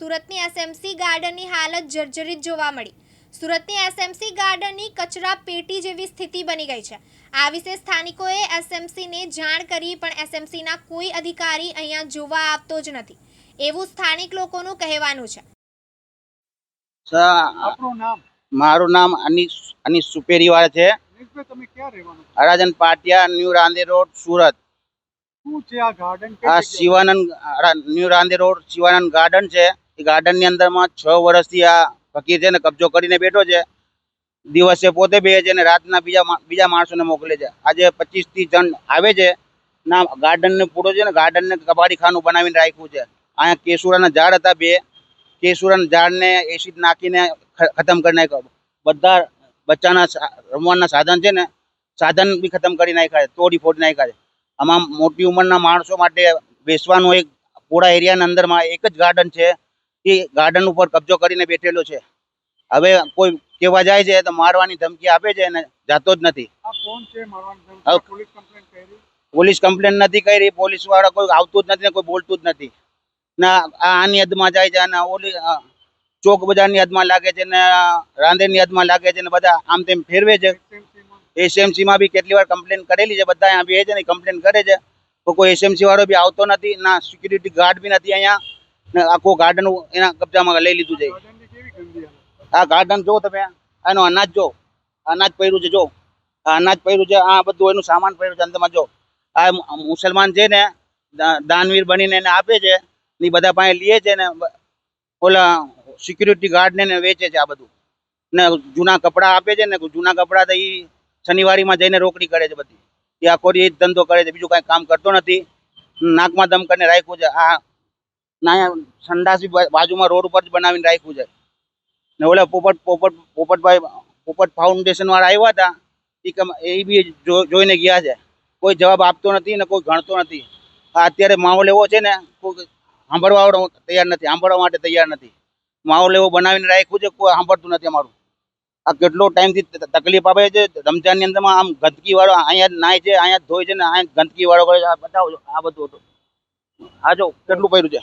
સુરતની એસએમસી ગાર્ડનની હાલત જર્જરિત જોવા મળી. સુરતની એસએમસી ગાર્ડનની કચરા પેટી જેવી સ્થિતિ બની ગઈ છે. આ વિશે સ્થાનિકોએ એસએમસીને જાણ કરી પણ એસએમસીના કોઈ અધિકારી અહીંયા જોવા આવતો જ નથી. એવું સ્થાનિક લોકોનું કહેવાનું છે. સર નામ? મારું નામ અનિશ અનિશ સુપેરીવાળા છે. હરાજન પાટિયા ન્યુ રાંદે રોડ સુરત. શું છે આ ગાર્ડન? આ Shivanand new new Rande road Shivanand garden છે. એ ગાર્ડનની અંદરમાં છ વર્ષથી આ ફકીર છે ને કબજો કરીને બેઠો છે. દિવસે પોતે બે છે ને રાતના બીજા મા- બીજા માણસોને મોકલે છે. આજે પચીસ ત્રીસ જણ આવે છે ના ગાર્ડનને પૂરો છે ને ગાર્ડનને કબાડી ખાનું બનાવીને રાખ્યું છે. અહીંયા કેસુરાના ઝાડ હતા બે. કેસુરાના ઝાડને એસિડ નાખીને ખતમ કરી નાખ્યો. બધા બચ્ચાના રમવાના સાધન છે ને સાધન બી ખતમ કરી નાખ્યા છે, તોડી ફોડી નાખ્યા છે. આમાં મોટી ઉંમરના માણસો માટે બેસવાનું એક પૂરા એરિયાના અંદરમાં એક જ ગાર્ડન છે. એ ગાર્ડન ઉપર કબજો કરીને બેઠેલો છે. હવે કોઈ કેવા જાય છે તો મારવાની ધમકી આપે છે અને જાતો જ નથી. પોલીસ કમ્પ્લેન નથી કરી પોલીસવાળા કોઈ આવતું જ નથી ને કોઈ બોલતું જ નથી. ને આની હદમાં જાય છે અને ઓલી ચોક બજારની હદમાં લાગે છે ને રાંદેરની હદમાં લાગે છે ને બધા આમ તેમ ફેરવે છે. એસએમસી માં બી કેટલી વાર કમ્પ્લેન કરેલી છે બધા અહીંયા બે છે ને કમ્પ્લેન કરે છે. કોઈ એસએમસી વાળો બી આવતો નથી ના સિક્યુરિટી ગાર્ડ બી નથી અહીંયા. ને આખું ગાર્ડન એના કબજામાં લઈ લીધું છે. આ ગાર્ડન જો તમે, આનો અનાજ જો અનાજ પડ્યું છે જો અનાજ પડ્યું છે, આ બધું એનું સામાન પડ્યું છે અંતમાં જો આ મુસલમાન છે ને દાનવીર બનીને એને આપે છે ને બધા પાસે લે છે ને ઓલા સિક્યુરિટી ગાર્ડને વેચે છે આ બધું. ને જૂના કપડાં આપે છે ને, જૂના કપડાં તો એ શનિવારીમાં જઈને રોકડી કરે છે બધી. એ આખો એ ધંધો કરે છે, બીજું કાંઈ કામ કરતો નથી. નાકમાં દમ કરીને રાખ્યું છે. આ ના સંડાસ બાજુમાં રોડ ઉપર જ બનાવીને રાખ્યું છે. ને ઓલા પોપટ પોપટ, પોપટભાઈ, પોપટ ફાઉન્ડેશન વાળા આવ્યા હતા એ બી જોઈને ગયા છે. કોઈ જવાબ આપતો નથી ને કોઈ ગણતો નથી. અત્યારે માહોલ એવો છે ને, કોઈ સાંભળવા તૈયાર નથી, સાંભળવા માટે તૈયાર નથી. માહોલ એવો બનાવીને રાખ્યું છે, કોઈ સાંભળતું નથી અમારું. આ કેટલો ટાઈમથી તકલીફ આપે છે રમજાનની અંદરમાં આમ ગંદકી વાળો અહીંયા નાય છે, અહીંયા ધોય છે ને, અહીંયા ગંદકી વાળો કરે છે, આ બતાવો આ બધું હતું. આ જો કેટલું પડ્યું છે.